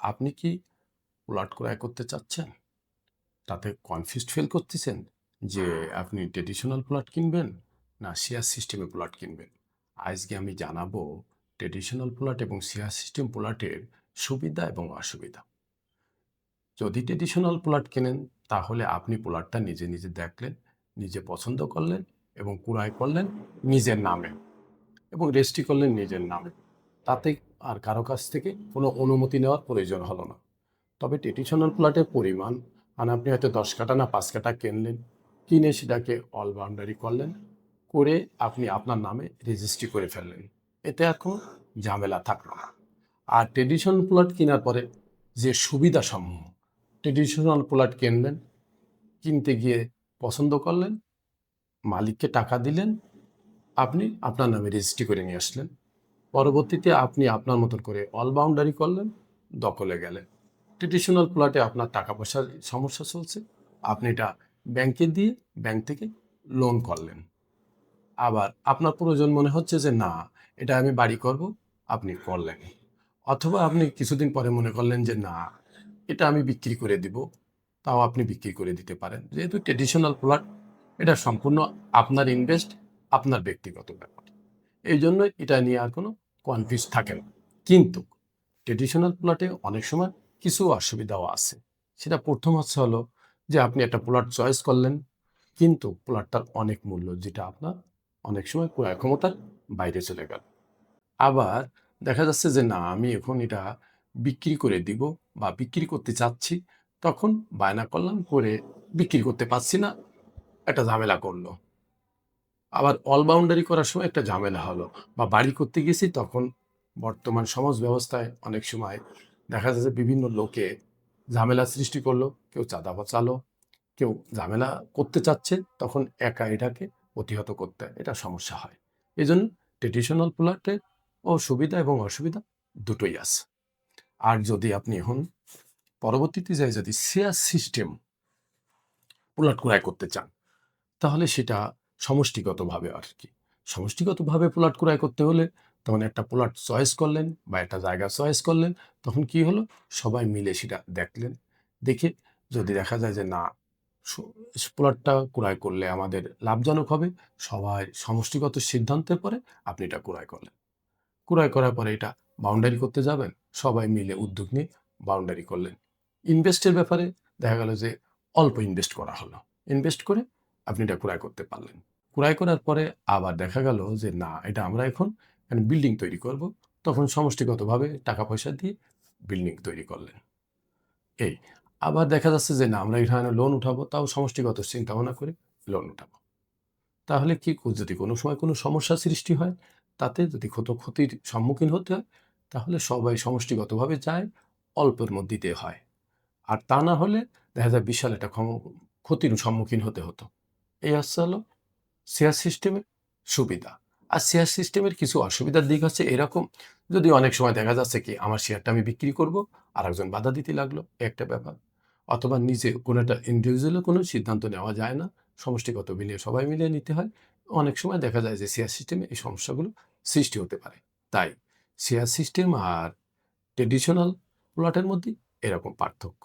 আপনি কি প্লট ক্রয় করতে চাচ্ছেন? তাতে কনফিউজ ফিল করতেছেন যে আপনি ট্রেডিশনাল প্লট কিনবেন না শেয়ার সিস্টেমে প্লট কিনবেন? আজকে আমি জানাব ট্রেডিশনাল প্লট এবং শেয়ার সিস্টেম প্লটের সুবিধা এবং অসুবিধা। যদি ট্রেডিশনাল প্লট কেনেন, তাহলে আপনি প্লটটা নিজে নিজে দেখলেন, নিজে পছন্দ করলেন এবং ক্রয় করলেন নিজের নামে এবং রেজিস্ট্রি করলেন নিজের নামে। তাতে আর কারও কাছ থেকে কোনো অনুমতি নেওয়ার প্রয়োজন হলো না। তবে ট্রেডিশনাল প্লটের পরিমাণ মানে আপনি হয়তো দশ কাটা না পাঁচ কাটা কিনলেন, কিনে সেটাকে অল বাউন্ডারি করলেন, করে আপনি আপনার নামে রেজিস্ট্রি করে ফেললেন। এতে আর কোনো ঝামেলা থাকল না। আর ট্রেডিশনাল প্লট কেনার পরে যে সুবিধা সমূহ ট্রেডিশনাল প্লট কিনলেন, কিনতে গিয়ে পছন্দ করলেন, মালিককে টাকা দিলেন, আপনি আপনার নামে রেজিস্ট্রি করে নিয়ে আসলেন। পরবর্তীতে আপনি আপনার মতন করে অল বাউন্ডারি করলেন, দখলে গেলেন। ট্রেডিশনাল প্লটে আপনার টাকা পয়সার সমস্যা চলছে। আপনি এটা ব্যাংকে দিয়ে ব্যাংক থেকে লোন করলেন। আবার আপনার প্রয়োজন মনে হচ্ছে যে, না, এটা আমি বাড়ি করব, আপনি করলেন। অথবা আপনি কিছুদিন পরে মনে করলেন যে, না, এটা আমি বিক্রি করে দিব। তাও আপনি বিক্রি করে দিতে পারেন। যেহেতু ট্রেডিশনাল প্লট এটা সম্পূর্ণ আপনার ইনভেস্ট আপনার ব্যক্তিগত ব্যাপার। এই জন্য এটা নিয়ে আর কোনো কনফিউজ থাকে না কিন্তু ট্রেডিশনাল প্লটে অনেক সময় কিছু অসুবিধাও আছে। সেটা প্রথম হচ্ছে হলো যে আপনি একটা প্লট চয়েস করলেন, কিন্তু প্লটটার অনেক মূল্য যেটা আপনার অনেক সময় ক্রয় ক্ষমতার বাইরে চলে গেল। আবার দেখা যাচ্ছে যে না, আমি এখন এটা বিক্রি করে দিব বা বিক্রি করতে চাচ্ছি, তখন বায়না করলাম করে বিক্রি করতে পারছি না, একটা ঝামেলা করল। আবার অল বাউন্ডারি করার সময় একটা ঝামেলা হলো বা বাড়ি করতে গেছি তখন বর্তমান সমাজ ব্যবস্থায় অনেক সময় দেখা যাচ্ছে বিভিন্ন লোকে ঝামেলা সৃষ্টি করল, কেউ চাঁদা বাঁচালো কেউ ঝামেলা করতে চাচ্ছে, তখন একা এটাকে প্রতিহত করতে এটা সমস্যা হয়। এই জন্য ট্রেডিশনাল প্লটে ও সুবিধা এবং অসুবিধা দুটোই আছে। আর যদি আপনি এখন পরবর্তীতে যাই যদি শেয়ার সিস্টেম প্লট ক্রয় করতে চান, তাহলে সেটা সমষ্টিগতভাবে আর কি সমষ্টিগতভাবে প্লট ক্রয় করতে হলে তখন একটা প্লট চয়েস করলেন বা একটা জায়গা চয়েস করলেন, তখন কি হলো? সবাই মিলে সেটা দেখলেন। দেখে যদি দেখা যায় যে না প্লটটা ক্রয় করলে আমাদের লাভজনক হবে, সবাই সমষ্টিগত সিদ্ধান্তের পরে আপনি এটা ক্রয় করলেন। ক্রয় করার পরে এটা বাউন্ডারি করতে যাবেন, সবাই মিলে উদ্যোগ নিয়ে বাউন্ডারি করলেন। ইনভেস্টের ব্যাপারে দেখা গেল যে অল্প ইনভেস্ট করা হলো। ইনভেস্ট করে আপনি এটা ক্রয় করতে পারলেন। ক্রয় করার পরে আবার দেখা গেল যে, না, এটা আমরা এখন বিল্ডিং তৈরি করব। তখন সমষ্টিগতভাবে টাকা পয়সা দিয়ে বিল্ডিং তৈরি করলেন। এই, আবার দেখা যাচ্ছে যে, না, আমরা এখানে লোন উঠাবো, তাও সমষ্টিগত চিন্তা ভাবনা করে লোন উঠাবো। তাহলে কি যদি কোনো সময় কোনো সমস্যা সৃষ্টি হয়, তাতে যদি ক্ষত, ক্ষতির সম্মুখীন হতে হয়, তাহলে সবাই সমষ্টিগতভাবে যায়, অল্পের মধ্যেতে হয়। আর তা না হলে দেখা যায় বিশাল একটা ক্ষতির সম্মুখীন হতে হতো। এই হচ্ছে হলো শেয়ার সিস্টেমের সুবিধা। আর শেয়ার সিস্টেমের কিছু অসুবিধার দিক হচ্ছে এরকম, যদি অনেক সময় দেখা যাচ্ছে কি আমার শেয়ারটা আমি বিক্রি করব আর একজন বাধা দিতে লাগল, একটা ব্যাপার। অথবা নিজে কোনো একটা ইন্ডিভিজুয়ালে কোনো সিদ্ধান্ত নেওয়া যায় না, সমষ্টিগত মিলিয়ে সবাই মিলিয়ে নিতে হয়। অনেক সময় দেখা যায় যে শেয়ার সিস্টেমে এই সমস্যাগুলো সৃষ্টি হতে পারে। তাই শেয়ার সিস্টেম আর ট্রেডিশনাল প্লটের মধ্যে এরকম পার্থক্য।